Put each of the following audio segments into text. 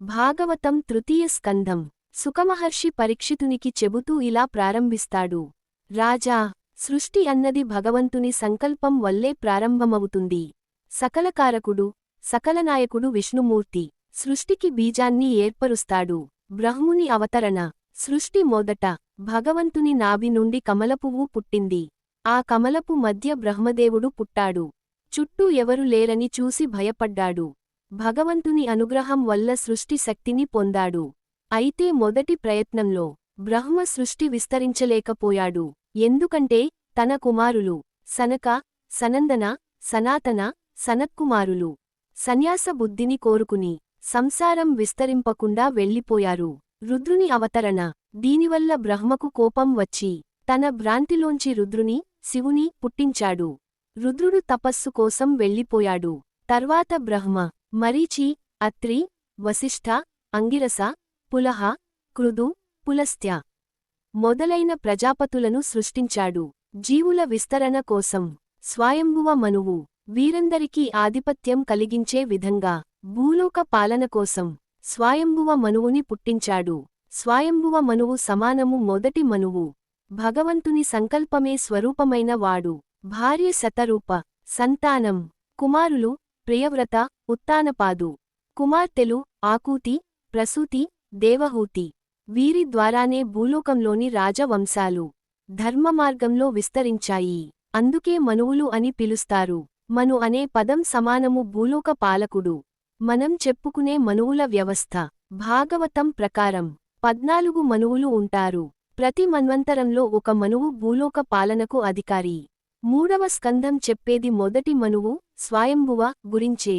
భాగవతం తృతీయ స్కంధం సుఖమహర్షి పరీక్షితునికి చెబుతూ ఇలా ప్రారంభిస్తాడు. రాజా సృష్టి అన్నది భగవంతుని సంకల్పం వల్లే ప్రారంభమవుతుంది. సకలకారకుడు సకలనాయకుడు విష్ణుమూర్తి సృష్టికి బీజాన్ని ఏర్పరుస్తాడు. బ్రహ్ముని అవతరణ. సృష్టి మొదట భగవంతుని నాభి నుండి కమలపువ్వు పుట్టింది. ఆ కమలపు మధ్య బ్రహ్మదేవుడు పుట్టాడు. చుట్టూ ఎవరు లేరని చూసి భయపడ్డాడు. భగవంతుని అనుగ్రహం వల్ల సృష్టి శక్తిని పొందాడు. అయితే మొదటి ప్రయత్నంలో బ్రహ్మ సృష్టి విస్తరించలేకపోయాడు. ఎందుకంటే తన కుమారులు సనక సనందన సనాతన సనత్కుమారులు సన్యాస బుద్ధిని కోరుకుని సంసారం విస్తరింపకుండా వెళ్ళిపోయారు. రుద్రుని అవతరణ దీనివల్ల బ్రహ్మకు కోపం వచ్చి తన భ్రాంతిలోంచి రుద్రుని శివుని పుట్టించాడు. రుద్రుడు తపస్సు కోసం వెళ్ళిపోయాడు. తర్వాత బ్రహ్మ మరీచి అత్రి వశిష్ఠ అంగిరస పులహ కృదు పులస్త్య మొదలైన ప్రజాపతులను సృష్టించాడు. జీవుల విస్తరణ కోసం స్వయంభువ మనువు వీరందరికీ ఆధిపత్యం కలిగించే విధంగా భూలోక పాలన కోసం స్వయంభువ మనువుని పుట్టించాడు. స్వయంభువ మనువు సమానము మొదటి మనువు. భగవంతుని సంకల్పమే స్వరూపమైన వాడు. భార్య శతరూప సంతానం కుమారులు ప్రియవ్రత ఉత్తానపాదు. కుమార్తెలు ఆకూతి ప్రసూతి దేవహూతి. వీరి ద్వారానే భూలోకంలోని రాజవంశాలు ధర్మమార్గంలో విస్తరించాయి. అందుకే మనువులు అని పిలుస్తారు. మను అనే పదం సమానము భూలోక పాలకుడు. మనం చెప్పుకునే మనువుల వ్యవస్థ. భాగవతం ప్రకారం పద్నాలుగు మనువులు ఉంటారు. ప్రతి మన్వంతరంలో ఒక మనువు భూలోక పాలనకు అధికారి. మూడవ స్కంధం చెప్పేది మొదటి మనువు స్వయంభువ గురించే.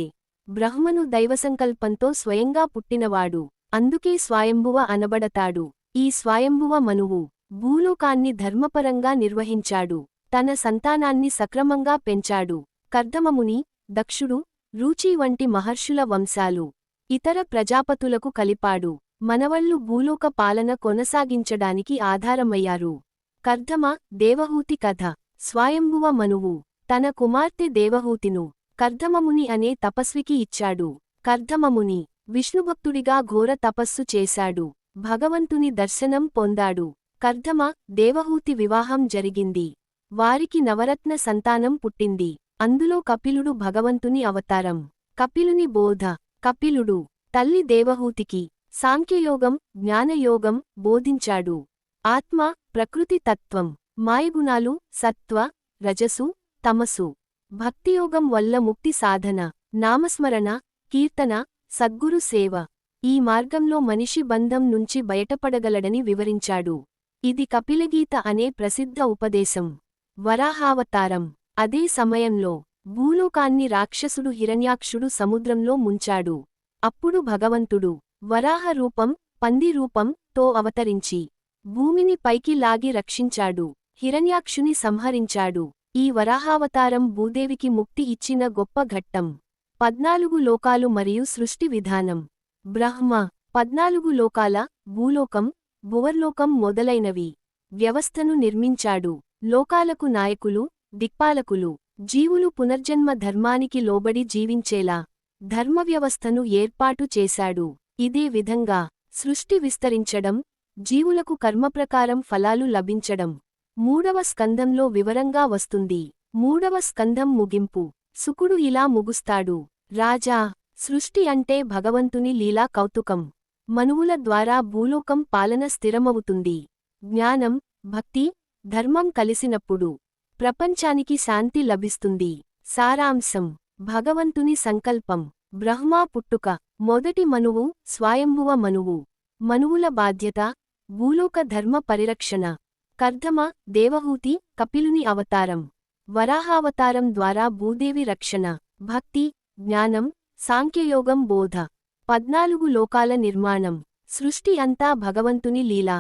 బ్రహ్మను దైవసంకల్పంతో స్వయంగా పుట్టినవాడు. అందుకే స్వయంభువ అనబడతాడు. ఈ స్వయంభువ మనువు భూలోకాన్ని ధర్మపరంగా నిర్వహించాడు. తన సంతానాన్ని సక్రమంగా పెంచాడు. కర్దమముని దక్షుడు రూచి వంటి మహర్షుల వంశాలు. ఇతర ప్రజాపతులకు కలిపాడు. మనవళ్ళు భూలోక పాలన కొనసాగించడానికి ఆధారమయ్యారు. కర్ధమ దేవహూతి కథ. స్వయంభువ మనువు. తన కుమార్తె దేవహూతిను కర్ధమముని అనే తపస్వికి ఇచ్చాడు. కర్ధమముని విష్ణుభక్తుడిగా ఘోర తపస్సు చేశాడు. భగవంతుని దర్శనం పొందాడు. కర్ధమ దేవహూతి వివాహం జరిగింది. వారికి నవరత్న సంతానం పుట్టింది. అందులో కపిలుడు భగవంతుని అవతారం. కపిలుని బోధ. కపిలుడు తల్లి దేవహూతికి సాంఖ్యయోగం జ్ఞానయోగం బోధించాడు. ఆత్మ ప్రకృతి తత్వం. మాయగుణాలు సత్వ రజసు తమసు. భక్తియోగం వల్ల ముక్తి సాధన నామస్మరణ కీర్తన సద్గురు సేవ. ఈ మార్గంలో మనిషి బంధం నుంచి బయటపడగలడని వివరించాడు. ఇది కపిలగీత అనే ప్రసిద్ధ ఉపదేశం. వరాహావతారం. అదే సమయంలో భూలోకాన్ని రాక్షసుడు హిరణ్యాక్షుడు సముద్రంలో ముంచాడు. అప్పుడు భగవంతుడు వరాహ రూపం పంది రూపం తో అవతరించి భూమిని పైకి లాగి రక్షించాడు. హిరణ్యాక్షుని సంహరించాడు. ఈ వరాహావతారం భూదేవికి ముక్తి ఇచ్చిన గొప్ప ఘట్టం. పద్నాలుగు లోకాలు మరియు సృష్టి విధానం. బ్రహ్మ పద్నాలుగు లోకాల భూలోకం భువర్లోకం మొదలైనవి. వ్యవస్థను నిర్మించాడు. లోకాలకు నాయకులు దిక్పాలకులు. జీవులు పునర్జన్మ ధర్మానికి లోబడి జీవించేలా ధర్మవ్యవస్థను ఏర్పాటు చేశాడు. ఇదే విధంగా సృష్టి విస్తరించడం జీవులకు కర్మప్రకారం ఫలాలు లభించడం. మూడవ స్కందంలో వివరంగా వస్తుంది. మూడవ స్కందం ముగింపు. సుకుడు ఇలా ముగుస్తాడు. రాజా సృష్టి అంటే భగవంతుని లీలా కౌతుకం. మనువుల ద్వారా భూలోకం పాలన స్థిరమవుతుంది. జ్ఞానం భక్తి ధర్మం కలిసినప్పుడు ప్రపంచానికి శాంతి లభిస్తుంది. సారాంశం భగవంతుని సంకల్పం. బ్రహ్మా పుట్టుక మొదటి మనువు స్వయంభువ మనువు. మనువుల బాధ్యత భూలోక ధర్మ పరిరక్షణ. కర్ధమ దేవహూతి కపిలుని అవతారం. వరాహావతారం ద్వారా భూదేవి రక్షణ భక్తి జ్ఞానం సాంఖ్యయోగం బోధ. పద్నాలుగు లోకాల నిర్మాణం. సృష్టి అంతా భగవంతుని లీలా.